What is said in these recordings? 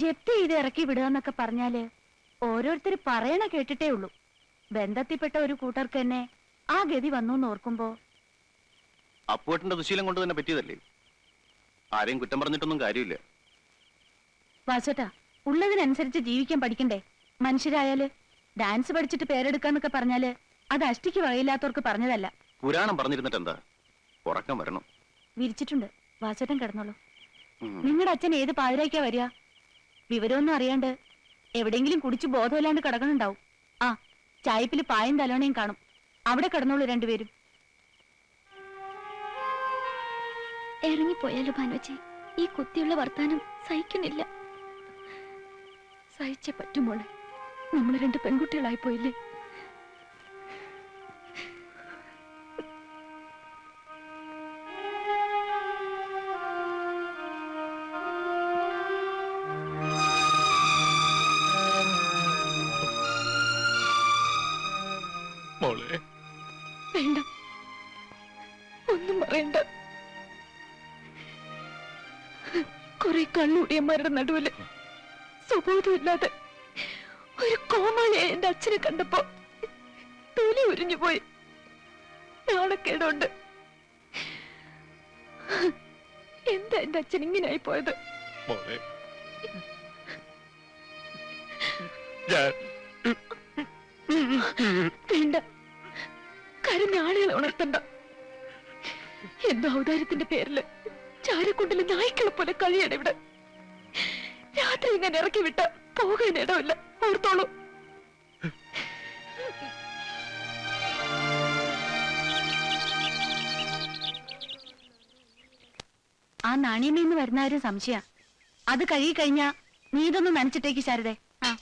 ജപ്തി ചെയ്ത് ഇറക്കി വിടുകന്നൊക്കെ പറഞ്ഞാൽ ഓരോരുത്തർ പറയണ കേട്ടിട്ടേ ഉള്ളൂ. ബന്ധത്തിൽപ്പെട്ട ഒരു കൂട്ടർക്ക് തന്നെ ആ ഗതി വന്നു എന്ന് ഓർക്കുമ്പോ അപ്പുവേട്ടന്റെ ദുശീലം കൊണ്ട് തന്നെ പറ്റിയതല്ലേ? ആരെയും കുറ്റം പറഞ്ഞിട്ടൊന്നും കാര്യമില്ല. വാസോട്ടാ ഉള്ളതിനനുസരിച്ച് ജീവിക്കാൻ പഠിക്കണ്ടേ? മനുഷ്യരായാൽ ഡാൻസ് പഠിച്ചിട്ട് പേരെടുക്കാന്നൊക്കെ പറഞ്ഞാൽ അത് അഷ്ടിക്ക് വകയില്ലാത്തവർക്ക് പറഞ്ഞതല്ല. പുരാണം പറഞ്ഞിരുന്നിട്ട് എന്താ ഉറക്കം വരണം. വിരിച്ചിട്ടുണ്ട്. വാസോട്ടൻ കിടന്നോളൂ. നിങ്ങളുടെ അച്ഛൻ ഏത് പാതിരാക്കാ വരിക? വിവരമൊന്നും അറിയാണ്ട് എവിടെയെങ്കിലും കുടിച്ച് ബോധമില്ലാണ്ട് കിടക്കണുണ്ടാവും. ആ ചായപ്പിൽ പായും തലോണയും കാണും. അവിടെ കിടന്നോളൂ രണ്ടുപേരും. ഇറങ്ങിപ്പോയാലോ ഭാനുവച്ചി? ഈ കുത്തിയുള്ള വർത്താനം സഹിക്കുന്നില്ല. സഹിച്ചേ പറ്റുമോളെ നമ്മൾ രണ്ട് പെൺകുട്ടികളായി പോയില്ലേ? കുറെ കള്ളുടിയന്മാരുടെ നടുവിൽ സുബോധമില്ലാതെ ഒരു കോമാളിയെ എന്റെ അച്ഛനെ കണ്ടപ്പോ തൊലി ഉരിഞ്ഞു പോയി. നാണക്കേടുണ്ട് എന്താ എന്റെ അച്ഛൻ ഇങ്ങനെയായി പോയത്? വേണ്ട. കരഞ്ഞ ആളുകളെ ഉണർത്തണ്ട. എന്തോ ഔദാര്യത്തിന്റെ പേരിൽ. ചാരക്കുണ്ടിൽ നായ്ക്കളെ പോലെ കഴിയണം ഇവിടെ. രാത്രി ഇങ്ങനെ ഇറക്കി വിട്ട പോകാൻ ഇടമില്ല ഓർത്തോളൂ. ആ നാണയമേ നിന്ന് വരുന്ന ആരും സംശയ. അത് കഴുകി കഴിഞ്ഞാ നീ ഇതൊന്ന് നനച്ചിട്ടേക്ക് ശാരദേ. ആ.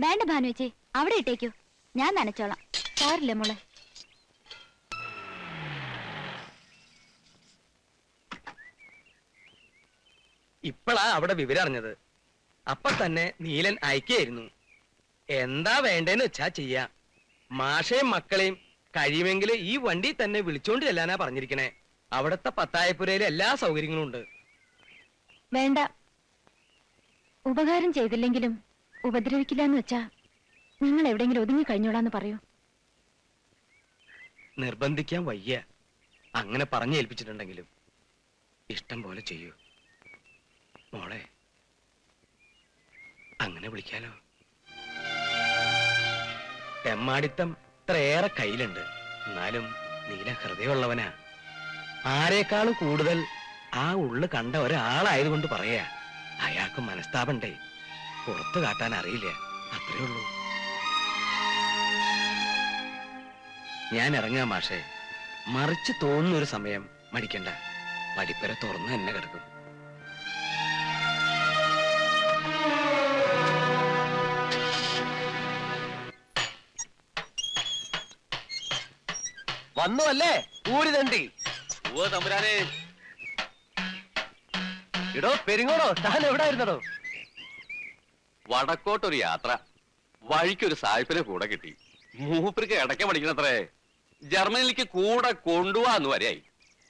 വേണ്ട ഭാനുവച്ചി അവിടെ ഇട്ടേക്കൂ. ഞാൻ നനച്ചോളാം. സാറില്ല മോളെ. ഇപ്പളാ അവിടെ വിവരം അറിഞ്ഞത് അപ്പൊ തന്നെ നീലൻ അയക്കായിരുന്നു എന്താ വേണ്ടേന്ന് വെച്ചാ ചെയ്യാ. മാഷയും മക്കളെയും കഴിയുമെങ്കിൽ ഈ വണ്ടി തന്നെ വിളിച്ചോണ്ട് ചെല്ലാനാ പറഞ്ഞിരിക്കണേ. അവിടത്തെ പത്തായപ്പുരയിലെ എല്ലാ സൗകര്യങ്ങളും ഉണ്ട്. വേണ്ട. ഉപകാരം ചെയ്തില്ലെങ്കിലും ഉപദ്രവിക്കില്ല എന്ന് വെച്ചാ നിങ്ങൾ എവിടെങ്കിലും ഒതുങ്ങി കഴിഞ്ഞോളാന്ന് പറയൂ. നിർബന്ധിക്കാൻ വയ്യ. അങ്ങനെ പറഞ്ഞേൽപ്പിച്ചിട്ടുണ്ടെങ്കിലും ഇഷ്ടം പോലെ ചെയ്യൂ. മോളെ അങ്ങനെ വിളിക്കാലോ. തെമ്മാടിത്തം ഇത്രയേറെ കയ്യിലുണ്ട്. എന്നാലും നീല ഹൃദയമുള്ളവനാ. ആരെക്കാളും കൂടുതൽ ആ ഉള്ളു കണ്ട ഒരാളായതുകൊണ്ട് പറയാ അയാൾക്ക് മനസ്താപണ്ടേ. പുറത്തു കാട്ടാൻ അറിയില്ല. അത്രേ ഉള്ളൂ. ഞാൻ ഇറങ്ങാം മാഷേ. മറിച്ച് തോന്നുന്ന ഒരു സമയം മടിക്കണ്ട. പടിപ്പര തുറന്ന് തന്നെ കിടക്കും. വന്നു അല്ലേ ഊരി തണ്ടി. ഓ തമ്പുരാനെ. ഇടോ പെരിങ്ങോടോ താൻ എവിടെ ആയിരുന്നടോ വടക്കോട്ടൊരു യാത്ര. വഴിക്കൊരു സായിപ്പിനെ കൂടെ കിട്ടി. മൂപ്പർക്ക് ഇടയ്ക്ക് പഠിക്കണത്രേ. ജർമ്മനിലേക്ക് കൂടെ കൊണ്ടുപോവാന്ന് വരെയായി.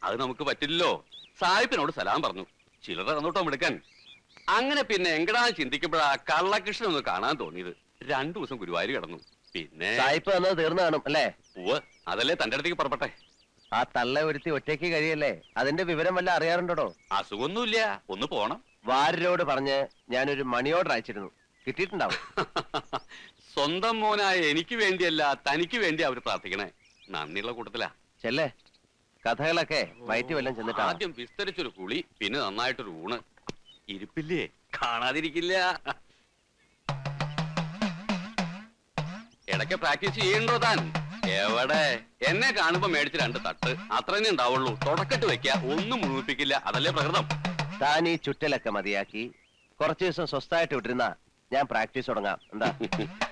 അത് നമുക്ക് പറ്റില്ലല്ലോ. സായിപ്പിനോട് സലാം പറഞ്ഞു. ചിലർ തന്നോട്ടോ എടുക്കാൻ അങ്ങനെ പിന്നെ എങ്കടാ ചിന്തിക്കുമ്പോഴാ കള്ളകൃഷ്ണൻ ഒന്ന് കാണാൻ തോന്നിയത്. രണ്ടു ദിവസം ഗുരുവായൂർ കിടന്നു. പിന്നെ സായിപ്പ് തീർന്നു കാണും അല്ലേ? അതല്ലേ തന്റെ അടുത്തേക്ക് പുറപ്പെട്ടെ? ആ തള്ള ഒരുത്തി ഒറ്റയ്ക്ക് കഴിയല്ലേ? അതിന്റെ വിവരം വല്ല അറിയാറുണ്ടോ അസുഖമൊന്നുമില്ല. ഒന്ന് പോണം. വാര്യരോട് പറഞ്ഞ് ഞാനൊരു മണി ഓർഡർ അയച്ചിരുന്നു. കിട്ടിയിട്ടുണ്ടാവും. സ്വന്തം മോനായ എനിക്ക് വേണ്ടിയല്ല തനിക്ക് വേണ്ടി അവർ പ്രാർത്ഥിക്കണേ. നന്ദിയുള്ള കൂട്ടത്തിലാ. ചെല്ലേ. കഥകളൊക്കെ വയറ്റി വല്ലതും ചെന്നിട്ട് ആദ്യം വിസ്തരിച്ചൊരു കുളി പിന്നെ നന്നായിട്ടൊരു ഊണ്. ഇരിപ്പില്ലേ? കാണാതിരിക്കില്ല. ഇടയ്ക്ക് പ്രാക്ടീസ് ചെയ്യണ്ടോ താൻ? എവിടെ? എന്നെ കാണുമ്പോ മേടിച്ച് രണ്ട് തട്ട്. അത്ര ഉണ്ടാവുള്ളൂ. തുടക്കത്ത് വെക്ക. ഒന്നും മുഴുപ്പിക്കില്ല അതല്ലേ പ്രകൃതം? താൻ ഈ ചുറ്റലൊക്കെ മതിയാക്കി. കുറച്ചു ദിവസം സ്വസ്ഥായിട്ട് വിട്ടിരുന്ന ഞാൻ പ്രാക്ടീസ് തുടങ്ങാം. എന്താ?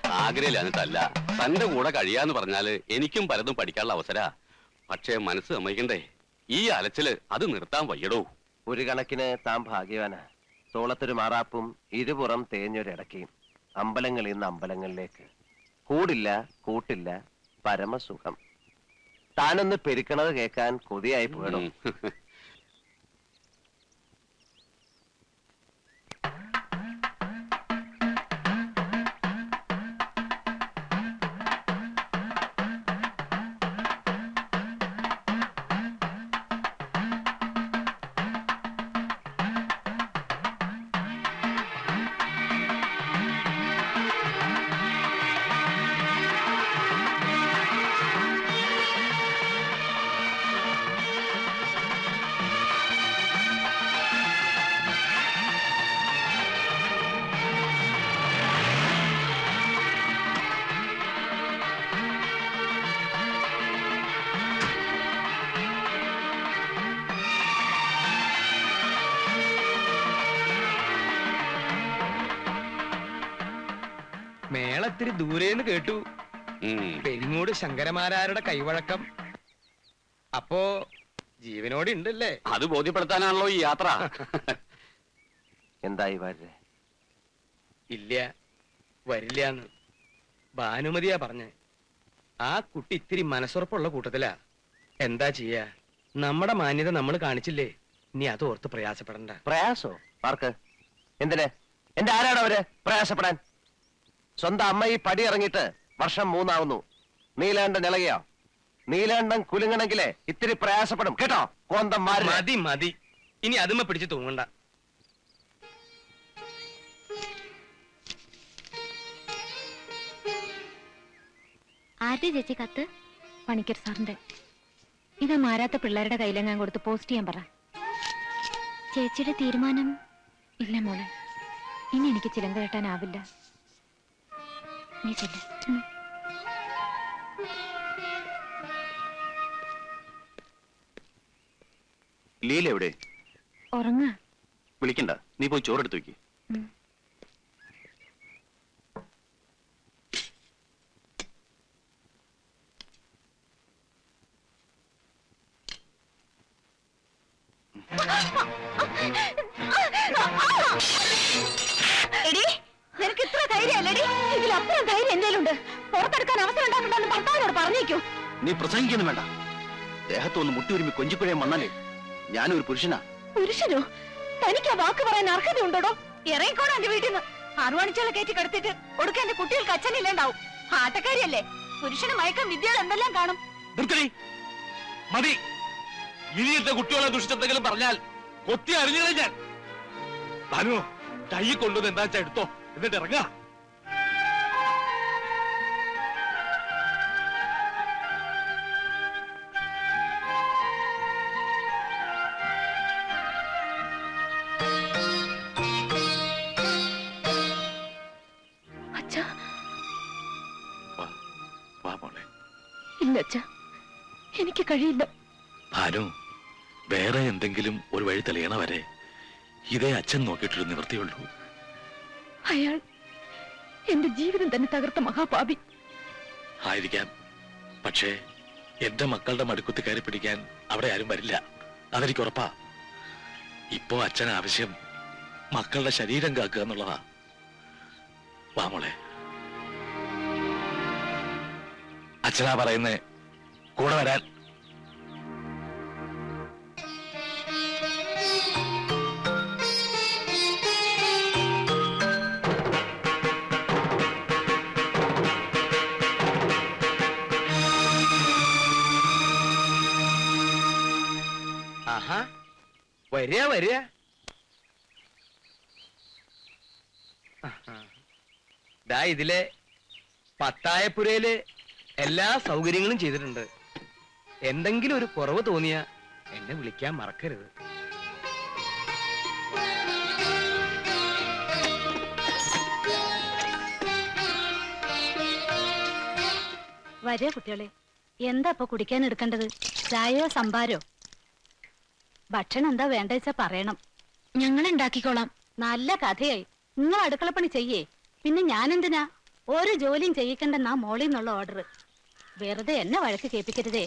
ആഗ്രഹില്ല എന്നിട്ടല്ല. തന്റെ കൂടെ കഴിയാന്ന് പറഞ്ഞാൽ എനിക്കും പലതും പഠിക്കാനുള്ള അവസര. പക്ഷേ മനസ്സ് സമ്മതിക്കണ്ടേ? ഈ അലച്ചിൽ അത് നിർത്താൻ വയ്യടോ. ഒരു കണക്കിന് താൻ ഭാഗ്യവാനാ. തോളത്തൊരു മാറാപ്പും ഇരുപുറം തേഞ്ഞൊരിടക്കയും അമ്പലങ്ങളിൽ നിന്ന് അമ്പലങ്ങളിലേക്ക്. കൂടില്ല കൂട്ടില്ല പരമസുഖം. താനൊന്ന് പെരുക്കണത് കേൾക്കാൻ കൊതിയായി പോയണം മേളത്തിരി ദൂരെന്ന് കേട്ടു. പെരിങ്ങോട് ശങ്കരമാരാരുടെ കൈവഴക്കം. അപ്പോ ജീവനോട് ഉണ്ടല്ലേ അത് ബോധ്യപ്പെടുത്താനാണല്ലോ ഈ യാത്ര. എന്തായി വരേ ഇല്ല. വരില്ലാന്ന്. ഭാനുമതിയാ പറഞ്ഞ. ആ കുട്ടി ഇത്തിരി മനസ്സുറപ്പുള്ള കൂട്ടത്തിലാ. എന്താ ചെയ്യാ? നമ്മുടെ മാന്യത നമ്മൾ കാണിച്ചില്ലേ? നീ അത് ഓർത്ത് പ്രയാസപ്പെടണ്ട. പ്രയാസോ? ആർക്ക്? എന്തിനെ? എന്റെ ആരാണ് അവർ പ്രയാസപ്പെടാൻ? സ്വന്തം അമ്മ ഈ പടി ഇറങ്ങിയിട്ട് വർഷം മൂന്നാവുന്നു. നീലാണ്ടൻ ഇളകിയോ? നീലാണ്ടൻ കുലുങ്ങണെങ്കിലേ ഇത്തിരി പ്രയാസപ്പെടും. കേട്ടോ? കോന്തം മാറി മതി മതി. ഇനി അതുമ്മ പിടിച്ച് തൂങ്ങണ്ട. ആരുടെ ചേച്ചി കത്ത്? പണിക്കർ സാറിന്റെ. ഇത് മാരാത്ത പിള്ളേരുടെ കയ്യിലെങ്ങാൻ കൊടുത്ത് പോസ്റ്റ് ചെയ്യാൻ പറ. ചേച്ചിയുടെ തീരുമാനം ഇല്ല മോളെ. ഇനി എനിക്ക് ചിലങ്ക കെട്ടാനാവില്ല. നീ ചെല്ല് ലീല എവിടെ? ഉറങ്ങ. വിളിക്കണ്ട. നീ പോയി ചോറെടുത്ത് വെക്ക് പറഞ്ഞേക്കൂ നീ പ്രസംഗിക്കുന്നു വേണ്ട. ദേഹത്തൊന്ന് മുട്ടി ഒരുമി കൊഞ്ചിപ്പുഴയും വന്നാലേ ഞാനൊരു പുരുഷനാ. പുരുഷനോ? തനിക്ക് ആ വാക്ക് പറയാൻ അർഹതയുണ്ടോടോ? ഇറങ്ങിക്കോടാ എന്റെ വീട്ടിൽ നിന്ന് ആറുമണിച്ചോളെ കയറ്റി കിടത്തിട്ട് ഒടുക്കാൻ എന്റെ കുട്ടികൾക്ക് അച്ഛനില്ലാണ്ടാവും ആട്ടക്കാരിയല്ലേ പുരുഷന് മയക്കം വിദ്യകൾ എന്തെല്ലാം കാണും? നിർത്തടി മതി. ഇനിയത്തെ കുട്ടികളെ ദുഷിച്ചെന്തെങ്കിലും പറഞ്ഞാൽ കൊത്തി അറിഞ്ഞു ഞാൻ. ഭാനു കൈ കൊണ്ടുവന്ന് എന്താ എടുത്തോ? എന്നിട്ട് ഇറങ്ങാ ഇല്ല അച്ഛ. എനിക്ക് കഴിയില്ല. ഭാനു വേറെ എന്തെങ്കിലും ഒരു വഴി തെളിയണ വരെ ഇതേ അച്ഛൻ നോക്കിയിട്ടൊരു നിവൃത്തിയുള്ളൂ അയാൾ എന്റെ ജീവിതം തന്നെ തകർത്ത മഹാപാപി. ആയിരിക്കാം. പക്ഷേ എന്റെ മക്കളുടെ മടുക്കുത്തി കയറി പിടിക്കാൻ അവിടെ ആരും വരില്ല. അതെനിക്ക് ഉറപ്പാ. ഇപ്പോ അച്ഛൻ ആവശ്യം മക്കളുടെ ശരീരം കാക്കുക എന്നുള്ളതാ. വാ അച്ഛനാ പറയുന്നേ. കൂടെ വരാൻ. ആഹാ. വരിക വരിക. ദാ ഇതിലെ പത്തായപ്പുരയിൽ എല്ലാ സൗകര്യങ്ങളും ചെയ്തിട്ടുണ്ട്. എന്തെങ്കിലും ഒരു കുറവ് തോന്നിയ എന്നെ വിളിക്കാൻ മറക്കരുത്. വരെ കുട്ടികളെ എന്താ ഇപ്പൊ കുടിക്കാൻ എടുക്കേണ്ടത്? ചായയോ സംഭാരോ ഭക്ഷണം എന്താ വേണ്ട വെച്ചാ പറയണം. ഞങ്ങൾ ഉണ്ടാക്കിക്കോളാം. നല്ല കഥയായി. നിങ്ങൾ അടുക്കളപ്പണി ചെയ്യേ. പിന്നെ ഞാൻ ഞാനെന്തിനാ? ഒരു ജോലിയും ചെയ്യിക്കണ്ടെന്നാ മോളിൽ നിന്നുള്ള ഓർഡർ വെറുതെ എന്നെ വഴക്ക് കേൾപ്പിക്കരുതേ.